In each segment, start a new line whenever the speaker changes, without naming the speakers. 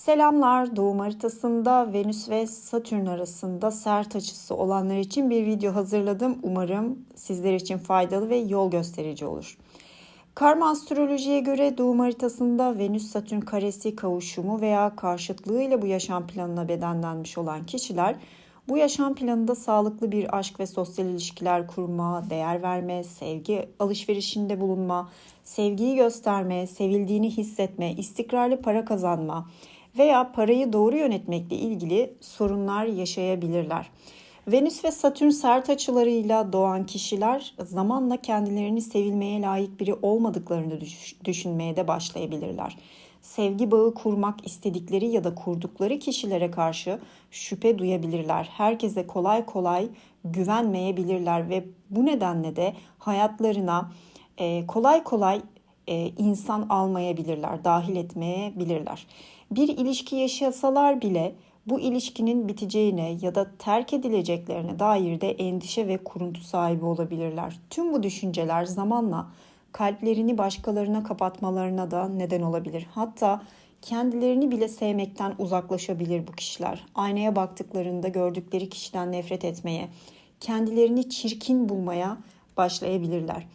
Selamlar. Doğum haritasında Venüs ve Satürn arasında sert açısı olanlar için bir video hazırladım. Umarım sizler için faydalı ve yol gösterici olur. Karma astrolojiye göre doğum haritasında Venüs-Satürn karesi kavuşumu veya karşıtlığıyla bu yaşam planına bedenlenmiş olan kişiler bu yaşam planında sağlıklı bir aşk ve sosyal ilişkiler kurma, değer verme, sevgi alışverişinde bulunma, sevgiyi gösterme, sevildiğini hissetme, istikrarlı para kazanma veya parayı doğru yönetmekle ilgili sorunlar yaşayabilirler. Venüs ve Satürn sert açılarıyla doğan kişiler zamanla kendilerini sevilmeye layık biri olmadıklarını düşünmeye de başlayabilirler sevgi bağı kurmak istedikleri ya da kurdukları kişilere karşı şüphe duyabilirler. Herkese kolay kolay güvenmeyebilirler ve bu nedenle de hayatlarına e, kolay kolay insan almayabilirler, dahil etmeyebilirler. Bir ilişki yaşasalar bile bu ilişkinin biteceğine ya da terk edileceklerine dair de endişe ve kuruntu sahibi olabilirler. Tüm bu düşünceler zamanla kalplerini başkalarına kapatmalarına da neden olabilir. Hatta kendilerini bile sevmekten uzaklaşabilir bu kişiler. Aynaya baktıklarında gördükleri kişiden nefret etmeye, kendilerini çirkin bulmaya başlayabilirler.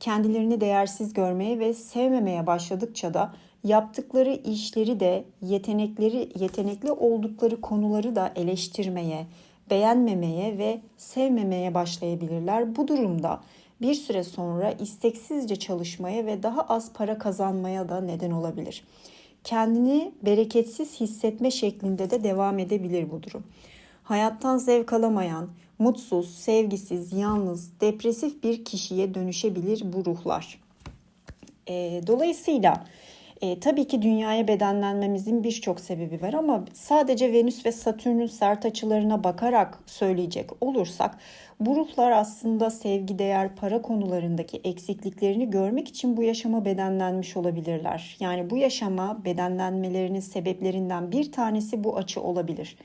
Kendilerini değersiz görmeye ve sevmemeye başladıkça da yaptıkları işleri de yetenekleri yetenekli oldukları konuları da eleştirmeye, beğenmemeye ve sevmemeye başlayabilirler. Bu durumda bir süre sonra isteksizce çalışmaya ve daha az para kazanmaya da neden olabilir. Kendini bereketsiz hissetme şeklinde de devam edebilir bu durum. Hayattan zevk alamayan, mutsuz, sevgisiz, yalnız, depresif bir kişiye dönüşebilir bu ruhlar. E, dolayısıyla e, tabii ki dünyaya bedenlenmemizin birçok sebebi var ama sadece Venüs ve Satürn'ün sert açılarına bakarak söyleyecek olursak bu ruhlar aslında sevgi, değer, para konularındaki eksikliklerini görmek için bu yaşama bedenlenmiş olabilirler. Yani bu yaşama bedenlenmelerinin sebeplerinden bir tanesi bu açı olabilir.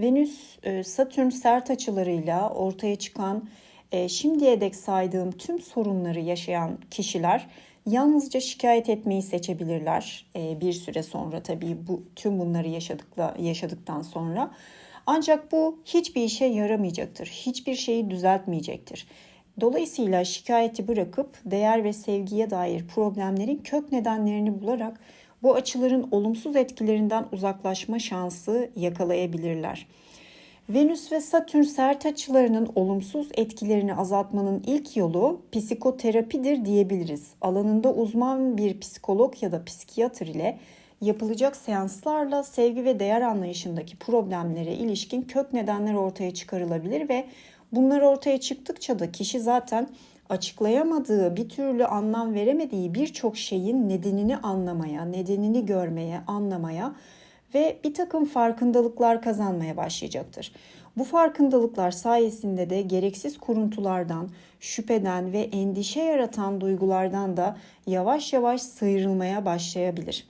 Venüs, e, Satürn sert açılarıyla ortaya çıkan e, şimdiye dek saydığım tüm sorunları yaşayan kişiler Yalnızca şikayet etmeyi seçebilirler e, bir süre sonra tabii bu tüm bunları yaşadıkla yaşadıktan sonra. Ancak bu hiçbir işe yaramayacaktır. Hiçbir şeyi düzeltmeyecektir. Dolayısıyla şikayeti bırakıp değer ve sevgiye dair problemlerin kök nedenlerini bularak bu açıların olumsuz etkilerinden uzaklaşma şansı yakalayabilirler. Venüs ve Satürn sert açılarının olumsuz etkilerini azaltmanın ilk yolu psikoterapidir diyebiliriz. Alanında uzman bir psikolog ya da psikiyatr ile yapılacak seanslarla sevgi ve değer anlayışındaki problemlere ilişkin kök nedenler ortaya çıkarılabilir ve bunlar ortaya çıktıkça da kişi zaten açıklayamadığı, bir türlü anlam veremediği birçok şeyin nedenini anlamaya, nedenini görmeye, anlamaya ve bir takım farkındalıklar kazanmaya başlayacaktır. Bu farkındalıklar sayesinde de gereksiz kuruntulardan, şüpheden ve endişe yaratan duygulardan da yavaş yavaş sıyrılmaya başlayabilir.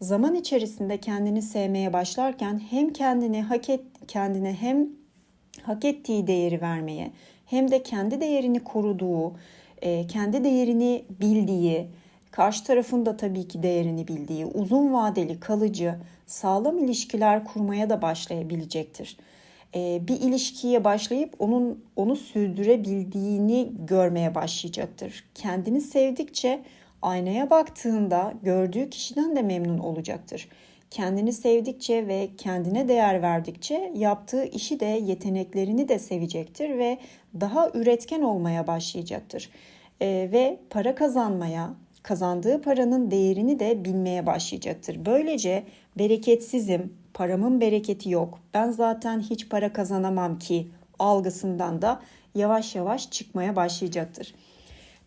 Zaman içerisinde kendini sevmeye başlarken hem kendini hak et, kendine hem hak ettiği değeri vermeye hem de kendi değerini koruduğu, e, kendi değerini bildiği, karşı tarafın da tabii ki değerini bildiği, uzun vadeli, kalıcı, sağlam ilişkiler kurmaya da başlayabilecektir. Ee, bir ilişkiye başlayıp onun onu sürdürebildiğini görmeye başlayacaktır. Kendini sevdikçe aynaya baktığında gördüğü kişiden de memnun olacaktır. Kendini sevdikçe ve kendine değer verdikçe yaptığı işi de yeteneklerini de sevecektir ve daha üretken olmaya başlayacaktır. Ee, ve para kazanmaya, kazandığı paranın değerini de bilmeye başlayacaktır. Böylece bereketsizim, paramın bereketi yok, ben zaten hiç para kazanamam ki algısından da yavaş yavaş çıkmaya başlayacaktır.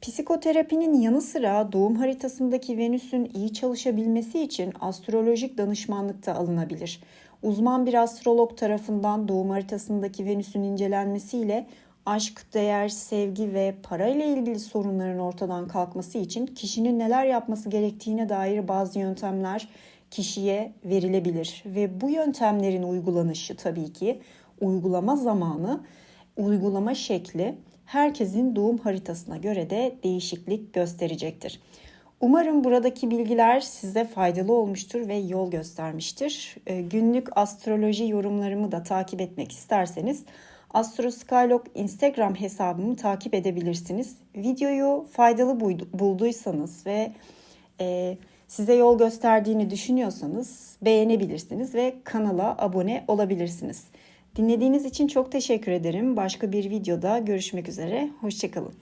Psikoterapinin yanı sıra doğum haritasındaki Venüs'ün iyi çalışabilmesi için astrolojik danışmanlık da alınabilir. Uzman bir astrolog tarafından doğum haritasındaki Venüs'ün incelenmesiyle aşk, değer, sevgi ve para ile ilgili sorunların ortadan kalkması için kişinin neler yapması gerektiğine dair bazı yöntemler kişiye verilebilir ve bu yöntemlerin uygulanışı tabii ki uygulama zamanı, uygulama şekli herkesin doğum haritasına göre de değişiklik gösterecektir. Umarım buradaki bilgiler size faydalı olmuştur ve yol göstermiştir. Ee, Günlük astroloji yorumlarımı da takip etmek isterseniz Astro Skylog Instagram hesabımı takip edebilirsiniz. Videoyu faydalı bulduysanız ve e, size yol gösterdiğini düşünüyorsanız beğenebilirsiniz ve kanala abone olabilirsiniz. Dinlediğiniz için çok teşekkür ederim. Başka bir videoda görüşmek üzere. Hoşçakalın.